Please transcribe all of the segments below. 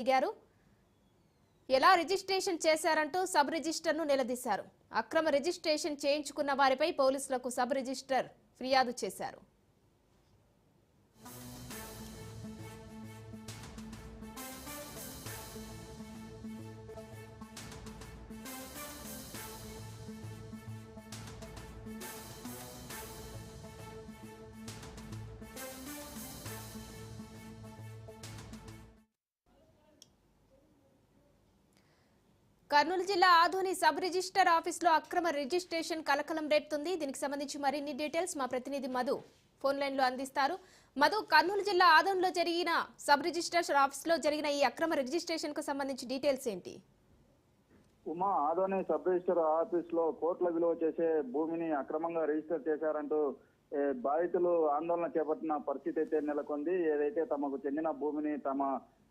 దిగారు. ఎలా రిజిస్ట్రేషన్ చేశారంటూ సబ్ రిజిస్టర్ను నిలదీశారు. అక్రమ రిజిస్ట్రేషన్ చేయించుకున్న వారిపై పోలీసులకు సబ్ రిజిస్టర్ ఫిర్యాదు చేశారు. కర్నూలు జిల్లా ఆధోని సబ్ రిజిస్టర్ ఆఫీసులో అక్రమ రిజిస్ట్రేషన్ కలకలం రేపుతుంది. దీనికి సంబంధించి మరిన్ని డీటెయిల్స్ మా ప్రతినిధి మధు ఫోన్ లైన్లో అందిస్తారు. మధు కర్నూలు జిల్లా ఆదోన్లో జరిగిన సబ్ రిజిస్ట్రేషన్ ఆఫీస్లో జరిగిన ఈ అక్రమ రిజిస్ట్రేషన్కు సంబంధించి డీటెయిల్స్ ఏంటి? ఉమా ఆదోని సబ్ రిజిస్టర్ ఆఫీస్లో కోట్ల విలువ చేసే భూమిని అక్రమంగా రిజిస్టర్ చేశారంటూ బాధితులు ఆందోళన చేపట్టిన పరిస్థితి అయితే నెలకొంది. ఏదైతే తమకు చెందిన భూమిని తమ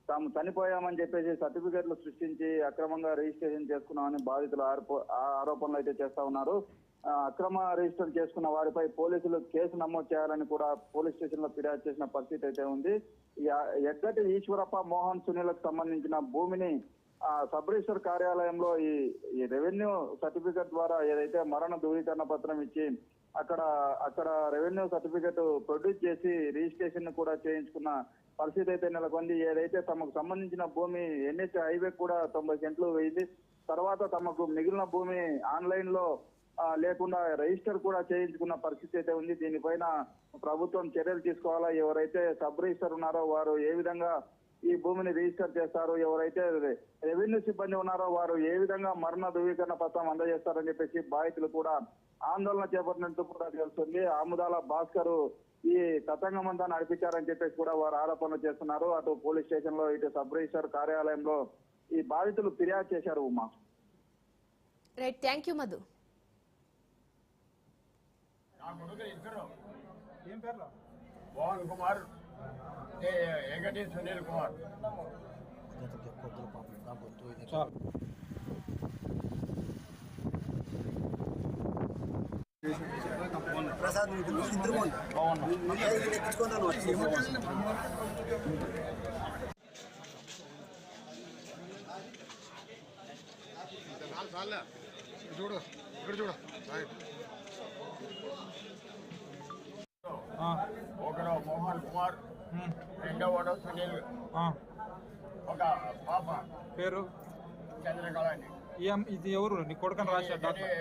తాము చనిపోయామని చెప్పేసి సర్టిఫికెట్లు సృష్టించి అక్రమంగా రిజిస్ట్రేషన్ చేసుకున్నామని బాధితులు ఆ- ఆరోపణలు అయితే చేస్తా ఉన్నారు. అక్రమ రిజిస్టర్ చేసుకున్న వారిపై పోలీసులు కేసు నమోదు చేయాలని కూడా పోలీస్ స్టేషన్లో ఫిర్యాదు చేసిన పరిస్థితి అయితే ఉంది. ఎగ్గటి ఈశ్వరప్ప మోహన్ సునీలకు సంబంధించిన భూమిని సబ్ రిజిస్టర్ కార్యాలయంలో ఈ ఈ రెవెన్యూ సర్టిఫికెట్ ద్వారా ఏదైతే మరణ ధృవీకరణ పత్రం ఇచ్చి అక్కడ అక్కడ రెవెన్యూ సర్టిఫికెట్ ప్రొడ్యూస్ చేసి రిజిస్ట్రేషన్ కూడా చేయించుకున్న పరిస్థితి అయితే నెలకొంది. ఏదైతే తమకు సంబంధించిన భూమి ఎన్హెచ్ హైవే కూడా తొంభై సెంట్లు వేయింది. తర్వాత తమకు మిగిలిన భూమి ఆన్లైన్లో లేకుండా రిజిస్టర్ కూడా చేయించుకున్న పరిస్థితి అయితే ఉంది. దీనిపైన ప్రభుత్వం చర్యలు తీసుకోవాలా? ఎవరైతే సబ్ రిజిస్టర్ ఉన్నారో వారు ఏ విధంగా ఈ భూమిని రిజిస్టర్ చేస్తారు ఎవరైతే రెవెన్యూ సిబ్బంది ఉన్నారో వారు ఏ విధంగా మరణ ధృవీకరణ పత్రం అందజేస్తారని చెప్పేసి బాధితులు కూడా ఆందోళన చేపట్టినట్టు కూడా తెలుస్తుంది. ఆముదాల భాస్కర్ ఈ తతంగం అంతా నడిపించారని చెప్పేసి కూడా వారు ఆరోపణలు చేస్తున్నారు. అటు పోలీస్ స్టేషన్లో ఇటు సబ్ రిజిస్టర్ కార్యాలయంలో ఈ బాధితులు ఫిర్యాదు చేశారు Uma. Right thank you Madhu నా కొడుకు ఇద్దరు. ఏం పేర్లు? మోహన్ కుమార్. ఏ ఏకటి సునీల్ కుమార్ చాలు ప్రసాద్ ఇద్దరు ఇద్దరు ఎక్కించుకున్నాను చూడు ఇక్కడ చూడు రైట్ ఆ, ఒకడు మోహన్ కుమార్ ఉమ్, రెండవడు సునీల్. ఆ, ఒక పాప. పేరు? చంద్రకళ ఇది ఎవరు? నీ కొడుకని రాశాడు డాక్టర్